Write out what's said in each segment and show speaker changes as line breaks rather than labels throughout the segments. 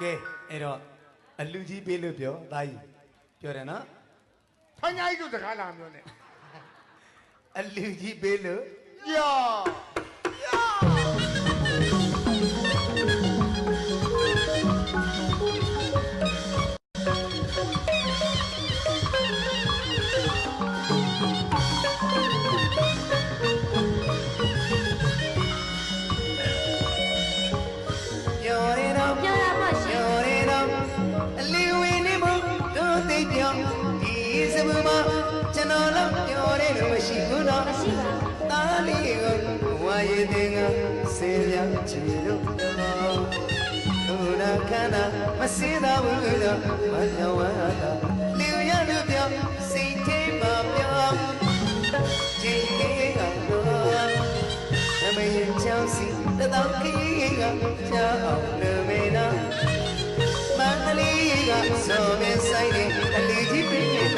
ကဲအဲ့တော့အလူကြီးပေးလို့ပြောသားကြီးပြောတယ်နော်
ထိုင်ညာကြီးတို့စကားလာမျိုးနဲ့
အလူကြီးပေးလို့
ယော
မရှိ
ဘူးတော့
မရှိပါဘူး
သားလေးကိုဝါရည်တင်ကဆေးရချီလို့ဒုနာခန္ဓာမစေသာဘူးတော့မကြောဝါတာလူရလူပြောစိတ်ထဲမှာပြောချိန်လေးကတော့အမေချောင်းစီတတော်ကြီးကကြောက်လူမေနာမန္တလေးကစောမင်းဆိုင်နေအလီကြီးပြင်း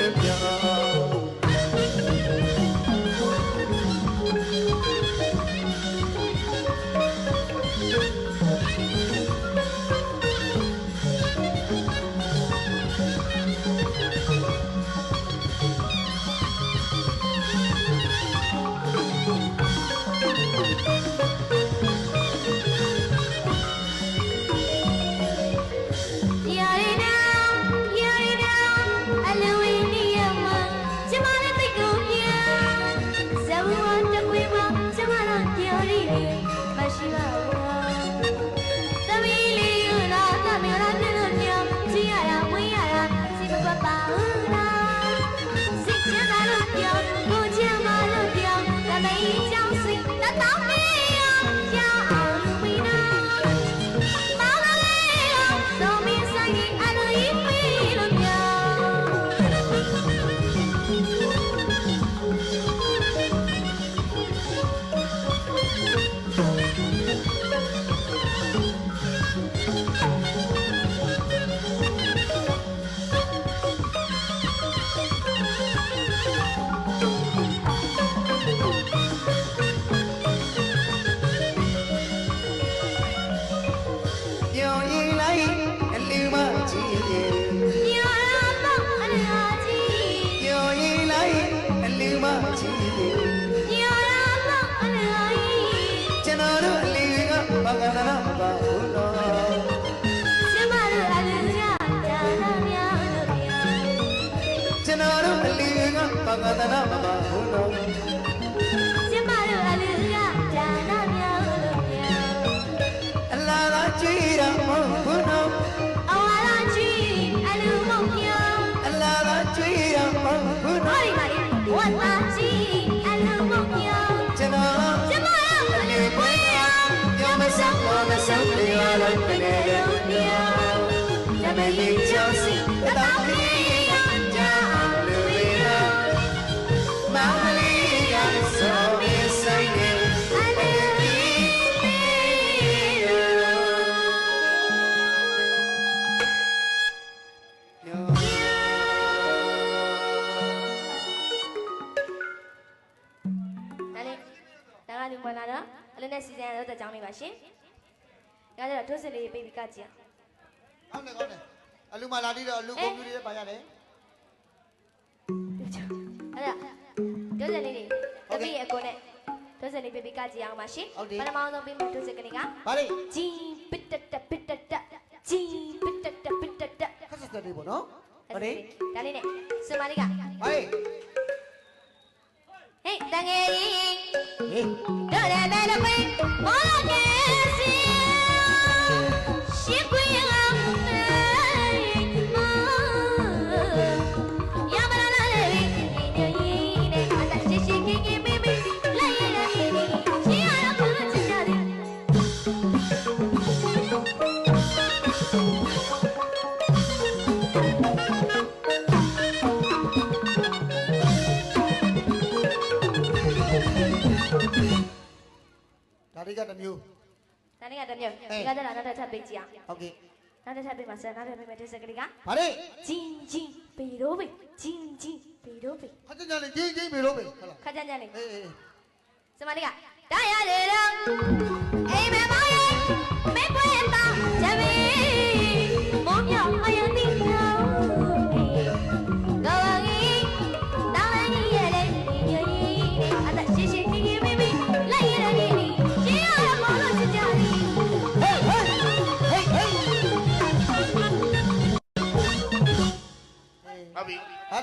န်တော်တို့အလူက
ဘာကနာမပါဘူးတော့
ကျမတို့အလူကဒါနာများလို့ပြော
အလားသာကြည့်တာမဟုတ်ဘူးတော့
အဝါလာကြီးအလူမပြော
အလားသာကြည့်တာမဟုတ်ဘူး
ဘာ
တော့
ဒီပါလဲဝတ်လာကြီးအလူမပြော
ကျွန်တော်
ကျမတို့အလူကိုရ
ပြောမဆောင်တော့မဆောင်ပြရလိုက်တဲ့လို့ လုံးနဲ့
စီစဉ်ရတော့တက်ကြောင်းလေးပါရှင်။ဒါကြတော့ထိုးစစ်လေးပေးပြီးကကြည့်အောင်
ကောင်းတယ်ကောင်းတယ်အလူမလာပြီးတော့အလူကွန်ပျူတာတွေပါရတယ်။
အဲ့ဒါထိုးစစ်လေးတွေတပည့်အကိုနဲ့ထိုးစစ်လေးပေးပြီးကကြည့်အောင်ပါရှင်။ပထမဆုံးပြီးမှထိုးစစ်ကနေက
ဗါလေ
ဂျင်းပစ်တက်တက်ပစ်တက်တက်ဂျင်းပစ်တက်တက်ပစ်တက်တက်
ခက်ဆက်တယ်ပေါ့နော်
ဟုတ်တယ်
ဒါလေးနဲ့စမလေးက
ဗါလေ
ဟေးတငယ်ကြီး
ဟေး
တို့လည်းလည်းလည်းပေးမောလာကျစီ ဒါတွေကတ
စ်မျိုး
ဒါလေးကတမျိုးဒီကတည်းကနောက်တစ်ထပ်ပေးကြည့်အောင်
ဟုတ်ကဲ့
နောက်တစ်ထပ်ပေးမှာဆက်နောက်တစ်ထပ်ပေးမယ်ဒီစကလေးက
ဗါလေ
ဂျင်းဂျင်းပေတော့ပေဂျင်းဂျင်းပေတော့ပေ
ခက်ကြကြလေးကြီးကြီးပြီလို့ပဲဟုတ်လား
ခါကြကြလေး
အေးအေး
စမလေးကဒါရတယ်တော့အိမ်မမောင်ရဲ့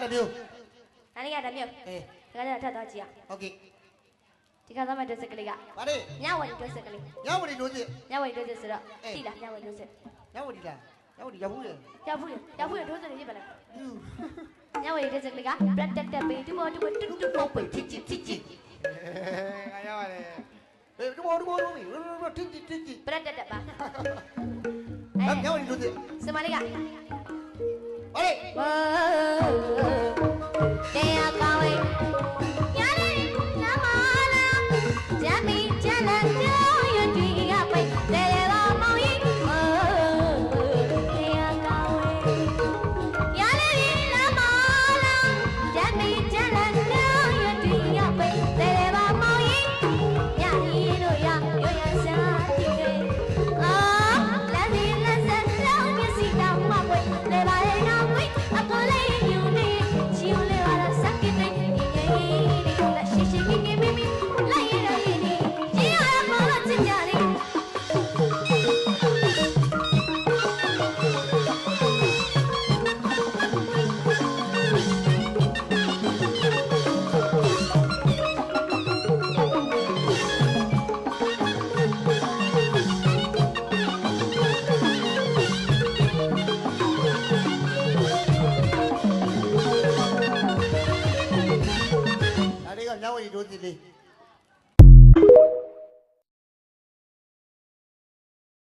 တစ်မျိုး
ဒါလေးကတစ်မျိုး
အေး
ဒါကလည်းထပ်သွားကြည့်အောင်
ဟုတ်ကဲ့
ဒီကသမတ်တွဲစက်ကလေးက
ဗါလေ
ညဝရီတွဲစက်ကလေး
ညဝတီလို့စစ်
ညဝရီတွဲစက်ဆိုတော့တိလားညဝရီတွဲစက်
ညဝတီလားညဝတီရောက်ဘူးလေ
ရောက်ဘူးရောက်ဘူးတွဲစက်လေးပြပါလား
ယူ
ညဝရီတွဲစက်ကလေးကပရက်တက်တက်ပေးတူမတူမတူတူပေါက်ပေးချစ်ချစ်ချစ်ချစ်
ငါရပါတယ်
အေးဒီဘောဒီဘောလို့တိတိတိတိ
ပရက်တက်တက်ပါ
အဲ့ညဝတီလို့စစ်
စမလေးက
Hey! Wow.
Hey, I can't wait. でね。